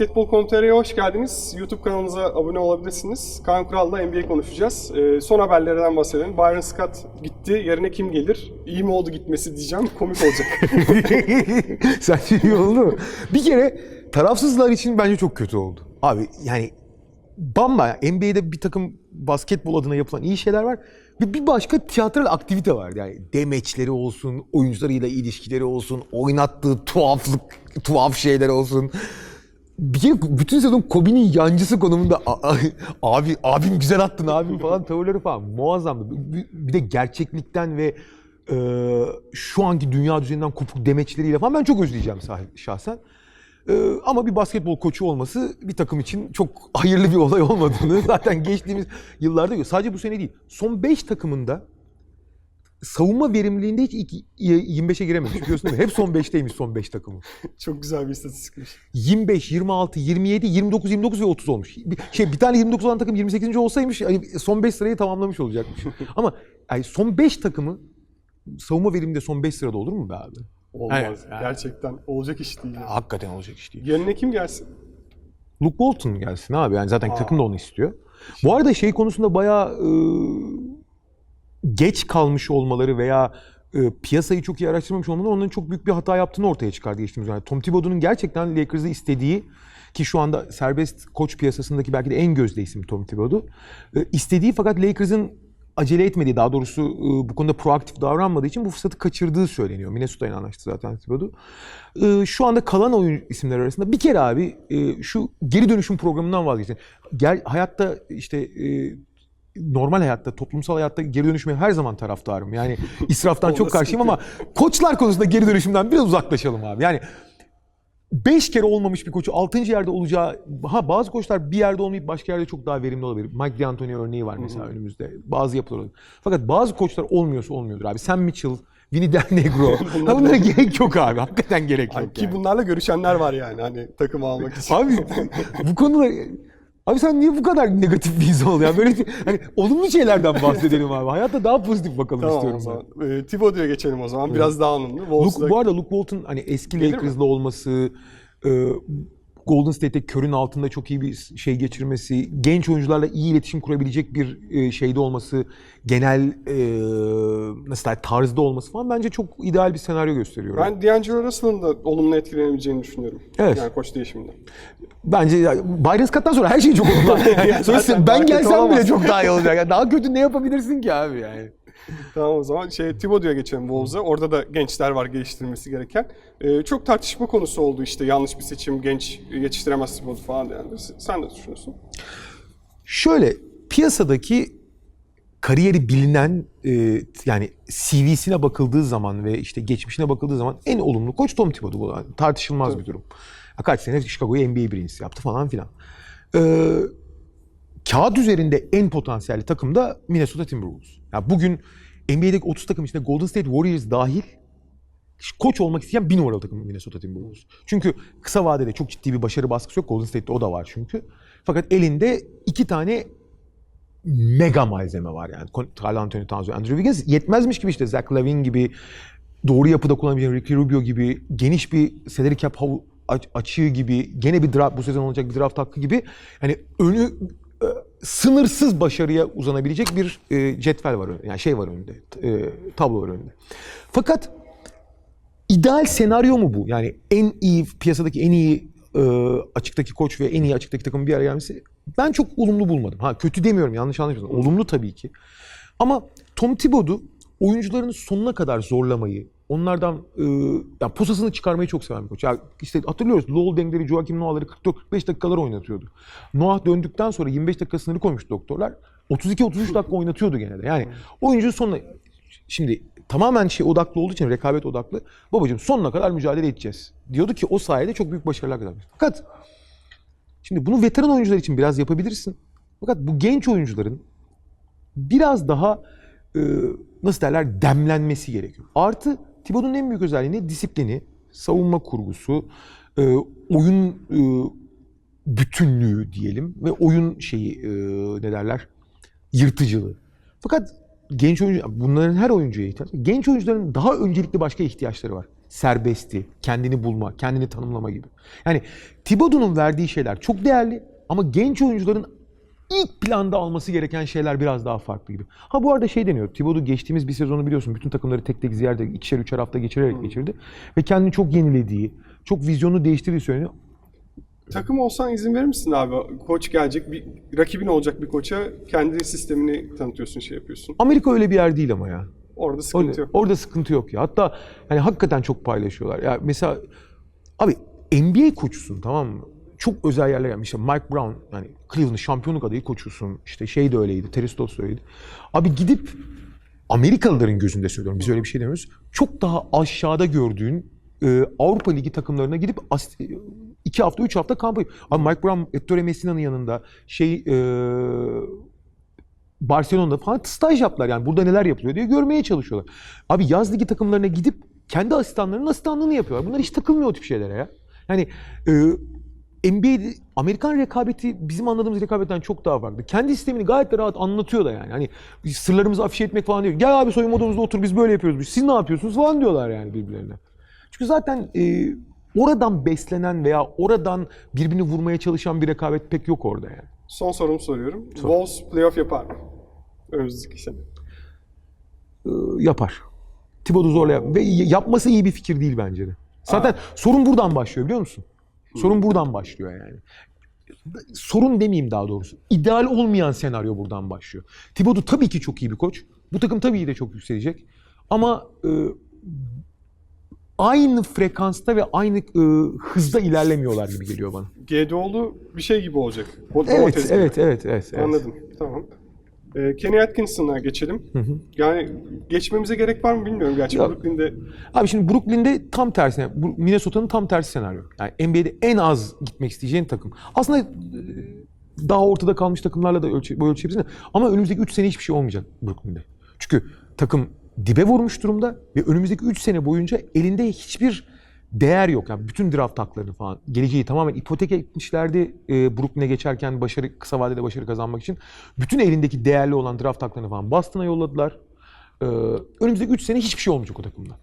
Basketbol.com.tr'ye hoş geldiniz. YouTube kanalımıza abone olabilirsiniz. Kaan Kural'la NBA konuşacağız. Ee, son haberlerden bahsedelim. Byron Scott gitti. Yerine kim gelir? İyi mi oldu gitmesi diyeceğim. Komik olacak. Sence iyi oldu mu? Bir kere tarafsızlar için bence çok kötü oldu. Abi yani bamba NBA'de bir takım basketbol adına yapılan iyi şeyler var. Bir, bir başka tiyatral aktivite var. Yani demeçleri olsun, oyuncularıyla ilişkileri olsun, oynattığı tuhaflık, tuhaf şeyler olsun. Bir bütün sezon Kobe'nin yancısı konumunda "A- a- abi abim güzel attın abim falan tavırları falan muazzamdı. Bir- Bir de gerçeklikten ve e, şu anki dünya düzeninden kopuk demeçleriyle falan ben çok özleyeceğim şahsen. E, ama bir basketbol koçu olması bir takım için çok hayırlı bir olay olmadığını zaten geçtiğimiz yıllarda görüyoruz. Sadece bu sene değil. Son 5 takımında savunma verimliliğinde hiç ilk 25'e girememiş. Biliyorsun değil mi? Hep son 5'teymiş son 5 takımı. Çok güzel bir istatistikmiş. 25, 26, 27, 29, 29 ve 30 olmuş. Bir, şey bir tane 29 olan takım 28. olsaymış hani son 5 sırayı tamamlamış olacakmış. Ama yani son 5 takımı savunma veriminde son 5 sırada olur mu be abi? Olmaz. Evet, yani. Gerçekten olacak iş değil. yani. Hakikaten olacak iş değil. Yerine kim gelsin? Luke Walton gelsin abi. Yani zaten Aa. takım da onu istiyor. Bu arada şey konusunda bayağı e, geç kalmış olmaları veya e, piyasayı çok iyi araştırmamış olmaları onların çok büyük bir hata yaptığını ortaya çıkardı geçtiğimiz dönemde. Tom Thibodeau'nun gerçekten Lakers'ı istediği ki şu anda serbest koç piyasasındaki belki de en gözde isim Tom Thibodeau. E, istediği fakat Lakers'ın acele etmediği, daha doğrusu e, bu konuda proaktif davranmadığı için bu fırsatı kaçırdığı söyleniyor. Minnesota'yla anlaştı zaten Thibodeau. E, şu anda kalan oyun isimler arasında bir kere abi e, şu geri dönüşüm programından vazgeçin. Gel, hayatta işte e, normal hayatta, toplumsal hayatta geri dönüşmeye her zaman taraftarım. Yani israftan çok karşıyım ama koçlar konusunda geri dönüşümden biraz uzaklaşalım abi. Yani 5 kere olmamış bir koçu 6. yerde olacağı ha bazı koçlar bir yerde olmayıp başka yerde çok daha verimli olabilir. Mike D'Antoni örneği var mesela önümüzde. Bazı yapılar olabilir. Fakat bazı koçlar olmuyorsa olmuyordur abi. Sam Mitchell, Vinny Del Negro. ha bunlara gerek yok abi. Hakikaten gerek Ay, yok. ki yani. bunlarla görüşenler var yani hani takımı almak için. Abi bu konuda Abi sen niye bu kadar negatif bir insan? Yani böyle hani olumlu şeylerden bahsedelim abi. Hayatta daha pozitif bakalım tamam o istiyorum zaman. Ee, Thibodeau'ya geçelim o zaman. Biraz daha anlamlı. Luke, bu arada Luke Walton hani eski? Lakers'lı olması, e, Golden State'te körün altında çok iyi bir şey geçirmesi, genç oyuncularla iyi iletişim kurabilecek bir e, şeyde olması, genel e, nasıl der, tarzda olması falan bence çok ideal bir senaryo gösteriyor. Ben D'Angelo Russell'ın da olumlu etkilenebileceğini düşünüyorum. Evet. Yani koç değişiminde. Bence ya, Byron Scott'tan sonra her şey çok olumlu. Yani ben gelsem bile çok daha iyi olacak. Yani daha kötü ne yapabilirsin ki abi yani? Tamam o zaman şey Thibodeau'ya geçelim Wolves'a. Orada da gençler var geliştirilmesi gereken. Ee, çok tartışma konusu oldu işte yanlış bir seçim, genç yetiştiremez Thibodeau falan yani. Sen ne düşünüyorsun? Şöyle piyasadaki kariyeri bilinen e, yani CV'sine bakıldığı zaman ve işte geçmişine bakıldığı zaman en olumlu koç Tom Thibodeau. Bu yani tartışılmaz bir durum. Kaç sene Chicago'yu NBA birincisi yaptı falan filan. Ee, kağıt üzerinde en potansiyelli takım da Minnesota Timberwolves. Ya bugün NBA'deki 30 takım içinde Golden State Warriors dahil koç olmak isteyen bir numaralı takım Minnesota Timberwolves. Çünkü kısa vadede çok ciddi bir başarı baskısı yok. Golden State'te o da var çünkü. Fakat elinde iki tane mega malzeme var yani. Carl Anthony Towns ve Andrew Wiggins yetmezmiş gibi işte Zach Lavine gibi doğru yapıda kullanabilen Ricky Rubio gibi geniş bir salary cap açığı gibi gene bir draft bu sezon olacak bir draft hakkı gibi yani önü sınırsız başarıya uzanabilecek bir e, cetvel var önünde. Yani şey var önünde. e, tablo var önünde. Fakat ideal senaryo mu bu? Yani en iyi piyasadaki en iyi e, açıktaki koç ve en iyi açıktaki takımın bir araya gelmesi ben çok olumlu bulmadım. Ha kötü demiyorum yanlış anlaşılmasın. Olumlu tabii ki. Ama Tom Thibodeau oyuncularını sonuna kadar zorlamayı, onlardan e, yani posasını çıkarmayı çok seven bir koç. Ya işte hatırlıyoruz Lowell Dengleri, Joakim Noah'ları 44-45 dakikalar oynatıyordu. Noah döndükten sonra 25 dakika sınırı koymuştu doktorlar. 32-33 dakika oynatıyordu gene de. Yani oyuncu sonuna şimdi tamamen şey odaklı olduğu için rekabet odaklı. Babacığım sonuna kadar mücadele edeceğiz. Diyordu ki o sayede çok büyük başarılar kazanmış. Fakat şimdi bunu veteran oyuncular için biraz yapabilirsin. Fakat bu genç oyuncuların biraz daha e, nasıl derler demlenmesi gerekiyor. Artı Thibodeau'nun en büyük özelliği ne? Disiplini, savunma kurgusu, e, oyun e, bütünlüğü diyelim ve oyun şeyi e, ne derler? Yırtıcılığı. Fakat genç oyuncu, bunların her oyuncuya ihtiyaç. Genç oyuncuların daha öncelikli başka ihtiyaçları var. serbestliği, kendini bulma, kendini tanımlama gibi. Yani Thibodeau'nun verdiği şeyler çok değerli ama genç oyuncuların ilk planda alması gereken şeyler biraz daha farklı gibi. Ha bu arada şey deniyor. Thibodeau geçtiğimiz bir sezonu biliyorsun bütün takımları tek tek ziyarete ikişer üçer hafta geçirerek geçirdi. Ve kendini çok yenilediği, çok vizyonu değiştirdiği söyleniyor. Takım olsan izin verir misin abi? Koç gelecek, bir rakibin olacak bir koça kendi sistemini tanıtıyorsun, şey yapıyorsun. Amerika öyle bir yer değil ama ya. Orada sıkıntı Öyle. yok. Orada sıkıntı yok ya. Hatta hani hakikaten çok paylaşıyorlar. Ya mesela abi NBA koçusun tamam mı? Çok özel yerlere gelmiş. İşte Mike Brown yani Cleveland şampiyonluk adayı koçusun. İşte şey de öyleydi. Terry Stotts da öyleydi. Abi gidip Amerikalıların gözünde söylüyorum. Biz öyle bir şey demiyoruz. Çok daha aşağıda gördüğün e, Avrupa Ligi takımlarına gidip as- iki hafta, üç hafta kamp. Abi Mike Brown, Ettore Messina'nın yanında şey e, Barcelona'da falan staj yaptılar. Yani burada neler yapılıyor diye görmeye çalışıyorlar. Abi yaz ligi takımlarına gidip kendi asistanlarının asistanlığını yapıyorlar. Bunlar hiç takılmıyor o tip şeylere ya. Yani e, NBA Amerikan rekabeti bizim anladığımız rekabetten çok daha farklı. Kendi sistemini gayet de rahat anlatıyor da yani. Hani sırlarımızı afişe etmek falan değil. Gel abi soyunma odamızda otur biz böyle yapıyoruz. Siz ne yapıyorsunuz falan diyorlar yani birbirlerine. Çünkü zaten e, oradan beslenen veya oradan birbirini vurmaya çalışan bir rekabet pek yok orada yani. Son sorumu soruyorum. Wolves playoff yapar mı? Önümüzdeki sene. e, yapar. Thibodeau zorla yap ve yapması iyi bir fikir değil bence de. Zaten sorun buradan başlıyor biliyor musun? Sorun buradan başlıyor yani. Sorun demeyeyim daha doğrusu. İdeal olmayan senaryo buradan başlıyor. Thibodeau tabii ki çok iyi bir koç. Bu takım tabii ki de çok yükselecek. Ama e, aynı frekansta ve aynı e, hızda ilerlemiyorlar gibi geliyor bana. GDO'lu bir şey gibi olacak. Evet, evet, evet, evet, evet. Anladım. Tamam. Ee, Kenny Atkinson'a geçelim. Yani geçmemize gerek var mı bilmiyorum gerçi. Yok. Brooklyn'de Abi şimdi Brooklyn'de tam tersine, Minnesota'nın tam tersi senaryo. Yani NBA'de en az gitmek isteyeceğin takım. Aslında e, daha ortada kalmış takımlarla da ölçe, boy ölçebilirsin. Ama önümüzdeki 3 sene hiçbir şey olmayacak Brooklyn'de. Çünkü takım dibe vurmuş durumda ve önümüzdeki 3 sene boyunca elinde hiçbir değer yok. Yani bütün draft haklarını falan, geleceği tamamen ipotek etmişlerdi e, Brooklyn'e geçerken başarı kısa vadede başarı kazanmak için. Bütün elindeki değerli olan draft haklarını falan Boston'a yolladılar. E, önümüzdeki 3 sene hiçbir şey olmayacak o takımda.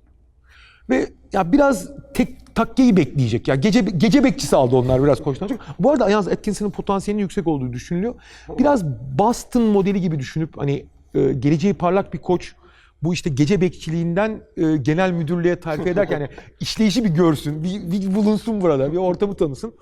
Ve ya biraz tek takkeyi bekleyecek. Ya gece gece bekçisi aldı onlar biraz koçtan çok. Bu arada yalnız Atkinson'ın potansiyelinin yüksek olduğu düşünülüyor. Biraz Boston modeli gibi düşünüp hani e, geleceği parlak bir koç bu işte gece bekçiliğinden e, genel müdürlüğe terfi ederken yani işleyişi bir görsün, bir, bir bulunsun burada, bir ortamı tanısın.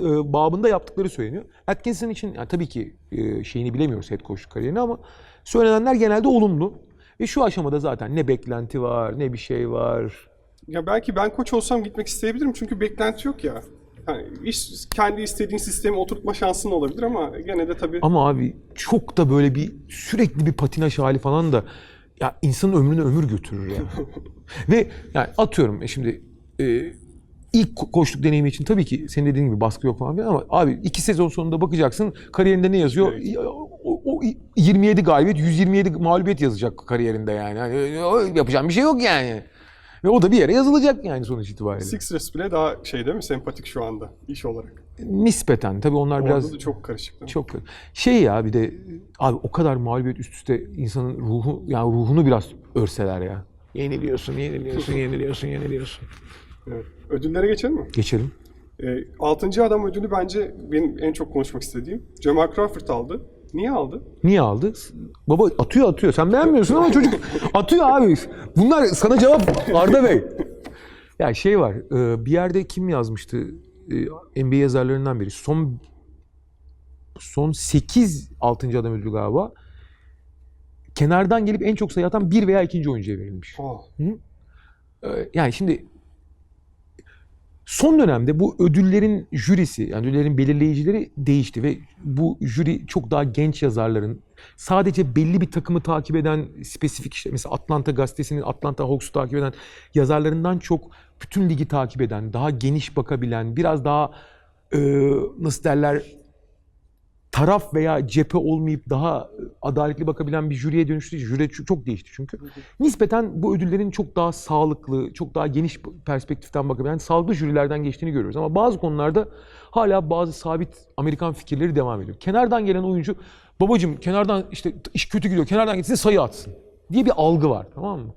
E, babında yaptıkları söyleniyor. Atkinson için yani tabii ki e, şeyini bilemiyoruz head coach kariyerini ama söylenenler genelde olumlu. Ve şu aşamada zaten ne beklenti var, ne bir şey var. ya belki ben koç olsam gitmek isteyebilirim çünkü beklenti yok ya. Hani iş, kendi istediğin sistemi oturtma şansın olabilir ama gene de tabii Ama abi çok da böyle bir sürekli bir patinaj hali falan da ya insanın ömrünü ömür götürür ya. Ve yani atıyorum e şimdi e, ilk ko- koçluk deneyimi için tabii ki senin dediğin gibi baskı yok falan filan ama abi iki sezon sonunda bakacaksın kariyerinde ne yazıyor? Evet. O, o 27 galibiyet, 127 mağlubiyet yazacak kariyerinde yani. O- yapacağım bir şey yok yani. Ve o da bir yere yazılacak yani sonuç itibariyle. Sixers bile daha şey değil mi sempatik şu anda iş olarak. Nispeten tabii onlar Orada biraz da çok karışık. değil mi? Çok şey ya bir de abi o kadar mağlubiyet üst üste insanın ruhu yani ruhunu biraz örseler ya. Yeniliyorsun, yeniliyorsun, yeniliyorsun, yeniliyorsun. Evet. Ödüllere geçelim mi? Geçelim. E, altıncı adam ödülü bence benim en çok konuşmak istediğim. Jamal Crawford aldı. Niye aldı? Niye aldı? Baba atıyor atıyor. Sen beğenmiyorsun ama çocuk atıyor abi. Bunlar sana cevap Arda Bey. Ya şey var. e, Bir yerde kim yazmıştı? E, NBA yazarlarından biri. Son son 8 6. adam ödülü galiba. Kenardan gelip en çok sayı atan bir veya ikinci oyuncuya verilmiş. Aa, Ee, yani şimdi son dönemde bu ödüllerin jürisi, yani ödüllerin belirleyicileri değişti ve bu jüri çok daha genç yazarların sadece belli bir takımı takip eden spesifik işte mesela Atlanta gazetesinin Atlanta Hawks'u takip eden yazarlarından çok bütün ligi takip eden, daha geniş bakabilen, biraz daha e, nasıl derler taraf veya cephe olmayıp daha adaletli bakabilen bir jüriye dönüştü. Jüri çok değişti çünkü. Nispeten bu ödüllerin çok daha sağlıklı, çok daha geniş perspektiften bakabilen sağlıklı jürilerden geçtiğini görüyoruz. Ama bazı konularda hala bazı sabit Amerikan fikirleri devam ediyor. Kenardan gelen oyuncu, babacım kenardan işte iş kötü gidiyor, kenardan gitsin sayı atsın diye bir algı var tamam mı?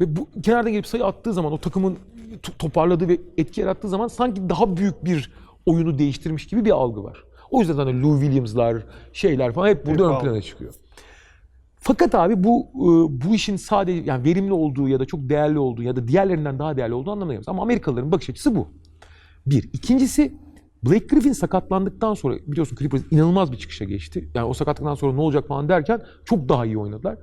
Ve bu kenardan gelip sayı attığı zaman o takımın to- toparladığı ve etki yarattığı zaman sanki daha büyük bir oyunu değiştirmiş gibi bir algı var. O yüzden hani Lou Williams'lar, şeyler falan hep burada ön plana çıkıyor. Fakat abi bu e, bu işin sadece yani verimli olduğu ya da çok değerli olduğu ya da diğerlerinden daha değerli olduğu anlamına gelmez. Ama Amerikalıların bakış açısı bu. Bir. İkincisi Blake Griffin sakatlandıktan sonra biliyorsun Clippers inanılmaz bir çıkışa geçti. Yani o sakatlıktan sonra ne olacak falan derken çok daha iyi oynadılar.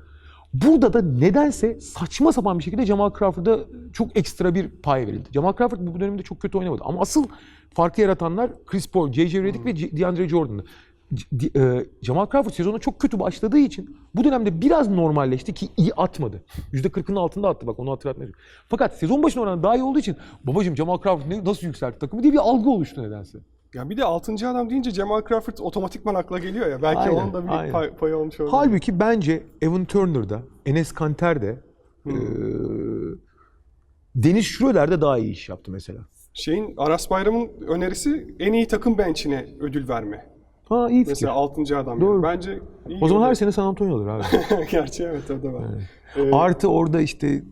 Burada da nedense saçma sapan bir şekilde Jamal Crawford'a çok ekstra bir pay verildi. Jamal Crawford bu dönemde çok kötü oynamadı. Ama asıl farkı yaratanlar Chris Paul, J.J. Redick ve C- DeAndre Jordan'dı. E, Jamal Crawford sezona çok kötü başladığı için bu dönemde biraz normalleşti ki iyi atmadı. %40'ın altında attı bak onu hatırlatmayı. Fakat sezon başına oranla daha iyi olduğu için babacım Jamal Crawford nasıl yükseltti takımı diye bir algı oluştu nedense. Ya bir de 6. adam deyince Cemal Crawford otomatikman akla geliyor ya. Belki Aynen, onun da bir aynen. pay, payı olmuş olabilir. Halbuki bence Evan Turner'da, Enes Kanter'de, eee Deniz Schroeder de daha iyi iş yaptı mesela. Şeyin Aras Bayram'ın önerisi en iyi takım bench'ine ödül verme. Ha iyi fikir. Mesela 6. adam. Doğru. Yani. Bence iyi o zaman olur. her sene San Antonio olur abi. Gerçi evet o da var. Ee, Artı orada işte e,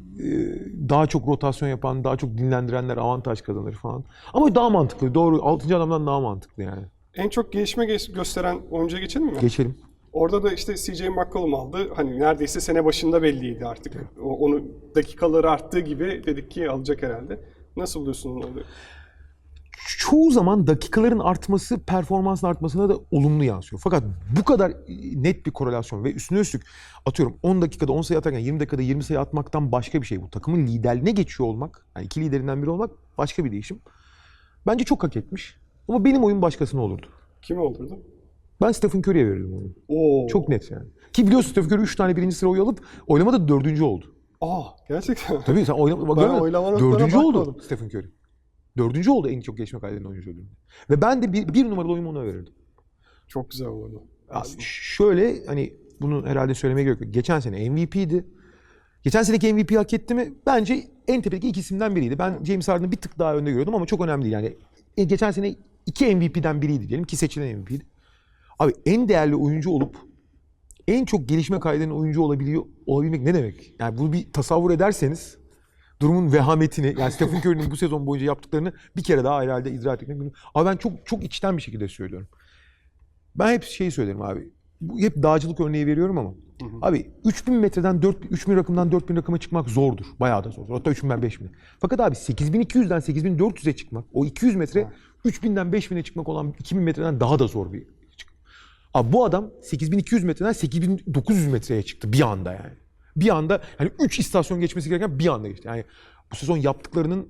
daha çok rotasyon yapan, daha çok dinlendirenler avantaj kazanır falan. Ama daha mantıklı. Doğru. 6. adamdan daha mantıklı yani. en çok gelişme ge- gösteren oyuncuya geçelim mi? Geçelim. Orada da işte CJ McCollum aldı. Hani neredeyse sene başında belliydi artık. O, onu dakikaları arttığı gibi dedik ki alacak herhalde. Nasıl buluyorsun onu? Çoğu zaman dakikaların artması performansın artmasına da olumlu yansıyor. Fakat bu kadar net bir korelasyon ve üstüne üstlük atıyorum 10 dakikada 10 sayı atarken 20 dakikada 20 sayı atmaktan başka bir şey bu. Takımın liderliğine geçiyor olmak, yani iki liderinden biri olmak başka bir değişim. Bence çok hak etmiş. Ama benim oyun başkasına olurdu. Kimi olurdu? Ben Stephen Curry'e verirdim oyunu. Oo. Çok net yani. Ki biliyorsun Stephen Curry 3 tane birinci sıra oy alıp oylamada dördüncü oldu. Aa gerçekten. Tabii sen oylama, bak, Ben oylama Dördüncü oldu. Stephen Curry. Dördüncü oldu en çok gelişme kaydeden oyuncu ödülünde. Ve ben de bir, bir numaralı oyumu ona verirdim. Çok güzel olurdu. Aslında. şöyle hani bunu herhalde söylemeye gerek yok. Geçen sene MVP'di. Geçen seneki MVP hak etti mi? Bence en tepedeki iki isimden biriydi. Ben James Harden'ı bir tık daha önde görüyordum ama çok önemli değil. Yani e, geçen sene iki MVP'den biriydi diyelim ki seçilen MVP'di. Abi en değerli oyuncu olup en çok gelişme kaydeden oyuncu olabiliyor olabilmek ne demek? Yani bunu bir tasavvur ederseniz durumun vehametini yani Stephen Curry'nin bu sezon boyunca yaptıklarını bir kere daha herhalde idrak etmek mümkün. Ama ben çok çok içten bir şekilde söylüyorum. Ben hep şeyi söylerim abi. Bu hep dağcılık örneği veriyorum ama. Abi 3000 metreden 4 3000 rakımdan 4000 rakıma çıkmak zordur. Bayağı da zor. Hatta 3000'den 5000'e. Fakat abi 8200'den 8400'e çıkmak, o 200 metre 3000'den 5000'e çıkmak olan 2000 metreden daha da zor bir. Abi bu adam 8200 metreden 8900 metreye çıktı bir anda yani. Bir anda hani 3 istasyon geçmesi gereken bir anda geçti. Yani bu sezon yaptıklarının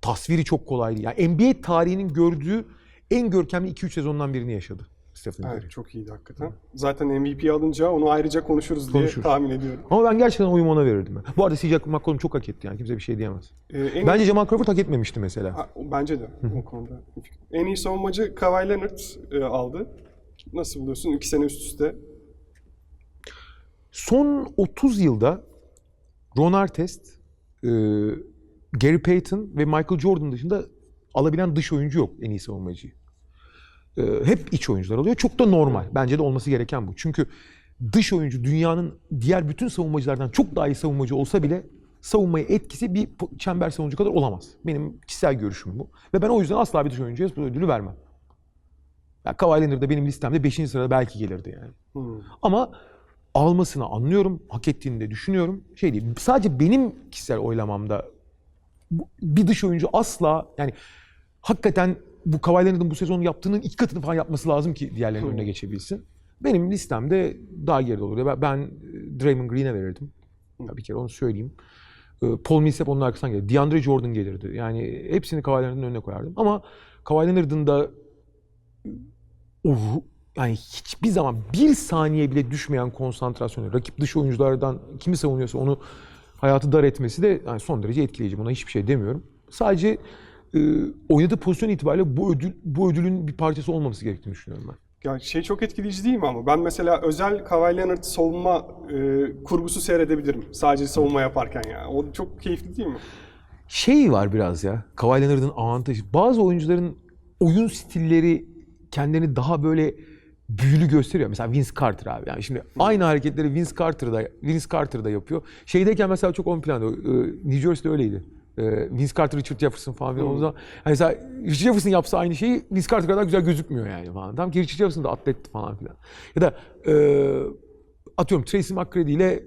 tasviri çok kolaydı. Yani NBA tarihinin gördüğü en görkemli 2-3 sezondan birini yaşadı Stephen Curry. Evet çok iyiydi hakikaten. Zaten MVP alınca onu ayrıca konuşuruz diye Konuşuruz. tahmin ediyorum. Ama ben gerçekten oyumu ona verirdim. Ben. Bu arada CJ McCollum çok hak etti yani kimse bir şey diyemez. Ee, en Bence Jamal Crawford hak etmemişti mesela. Ha, bence de o konuda. En iyi savunmacı Kawhi Leonard e, aldı. Nasıl buluyorsun? İki sene üst üste. Son 30 yılda Ron Artest, e, Gary Payton ve Michael Jordan dışında alabilen dış oyuncu yok en iyi savunmacıyı. E, hep iç oyuncular alıyor. Çok da normal. Bence de olması gereken bu. Çünkü dış oyuncu dünyanın diğer bütün savunmacılardan çok daha iyi savunmacı olsa bile savunmaya etkisi bir çember savunucu kadar olamaz. Benim kişisel görüşüm bu. Ve ben o yüzden asla bir dış oyuncuya bu ödülü vermem. Ya Kawhi Leonard da benim listemde 5. sırada belki gelirdi yani. Hmm. Ama almasını anlıyorum, hak ettiğini de düşünüyorum. Şey değil, sadece benim kişisel oylamamda bir dış oyuncu asla yani hakikaten bu Kawhi Leonard'ın bu sezon yaptığının iki katını falan yapması lazım ki diğerlerinin önüne geçebilsin. Benim listemde daha geride olur. Ben, ben e, Draymond Green'e verirdim. Ya bir kere onu söyleyeyim. E, Paul Millsap onun arkasından gelirdi. DeAndre Jordan gelirdi. Yani hepsini Kawhi Leonard'ın önüne koyardım. Ama Kawhi Leonard'ın da o ru- yani hiçbir zaman bir saniye bile düşmeyen konsantrasyonu, rakip dış oyunculardan kimi savunuyorsa onu hayatı dar etmesi de yani son derece etkileyici. Buna hiçbir şey demiyorum. Sadece e, oynadığı pozisyon itibariyle bu ödül bu ödülün bir parçası olmaması gerektiğini düşünüyorum ben. Ya şey çok etkileyici değil mi ama? Ben mesela özel Kawhi Leonard savunma e, kurgusu seyredebilirim. Sadece savunma yaparken ya. O çok keyifli değil mi? Şey var biraz ya. Kawhi Leonard'ın avantajı. Bazı oyuncuların oyun stilleri kendilerini daha böyle büyülü gösteriyor. Mesela Vince Carter abi. Yani şimdi aynı hareketleri Vince Carter'da Vince Carter'da yapıyor. Şeydeyken mesela çok ön planda. e, New Jersey'de öyleydi. E, Vince Carter, Richard Jefferson falan filan. O zaman hani mesela Richard Jefferson yapsa aynı şeyi Vince Carter kadar güzel gözükmüyor yani falan. Tam ki Richard Jefferson da atlet falan filan. Ya da e, atıyorum Tracy McGrady ile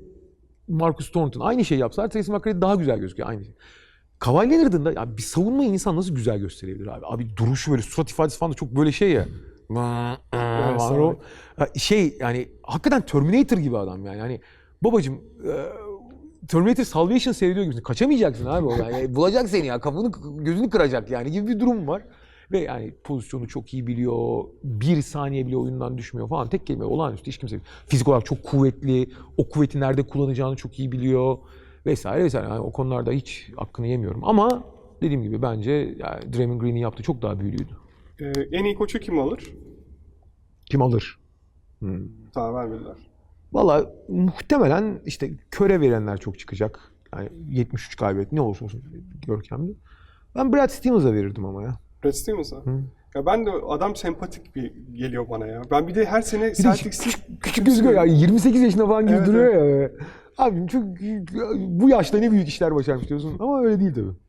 Marcus Thornton aynı şeyi yapsalar Tracy McGrady daha güzel gözüküyor aynı şey. Kawhi Leonard'ın da ya bir savunmayı insan nasıl güzel gösterebilir abi? Abi duruşu böyle surat ifadesi falan da çok böyle şey ya. Evet, Var o. Şey yani hakikaten Terminator gibi adam yani. Hani babacım e, Terminator Salvation seyrediyor gibisin. Kaçamayacaksın abi o yani. Bulacak seni ya. Kafanı gözünü kıracak yani gibi bir durum var. Ve yani pozisyonu çok iyi biliyor. Bir saniye bile oyundan düşmüyor falan. Tek kelime olağanüstü hiç kimse. Fizik olarak çok kuvvetli. O kuvveti nerede kullanacağını çok iyi biliyor. Vesaire vesaire. Yani o konularda hiç hakkını yemiyorum. Ama dediğim gibi bence yani Draymond Green'in yaptığı çok daha büyülüydü. Ee, en iyi koçu kim alır? Kim alır? Daha vermediler. Valla muhtemelen işte köre verenler çok çıkacak. Yani 73 kaybet ne olursa olsun görkemli. Ben Brad Stevens'a verirdim ama ya. Brad Stevens'a. Ya ben de adam sempatik bir geliyor bana ya. Ben bir de her sene Bir Celtics'i küçük, küçük gözüküyor ya. 28 yaşında falan gibi Evet, duruyor ya. Abi çok bu yaşta ne büyük işler başarmış diyorsun ama öyle değil tabii.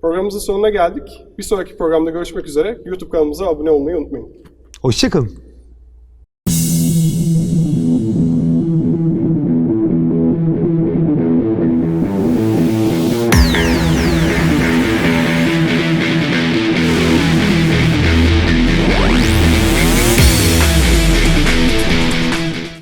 Programımızın sonuna geldik. Bir sonraki programda görüşmek üzere. YouTube kanalımıza abone olmayı unutmayın. Hoşçakalın.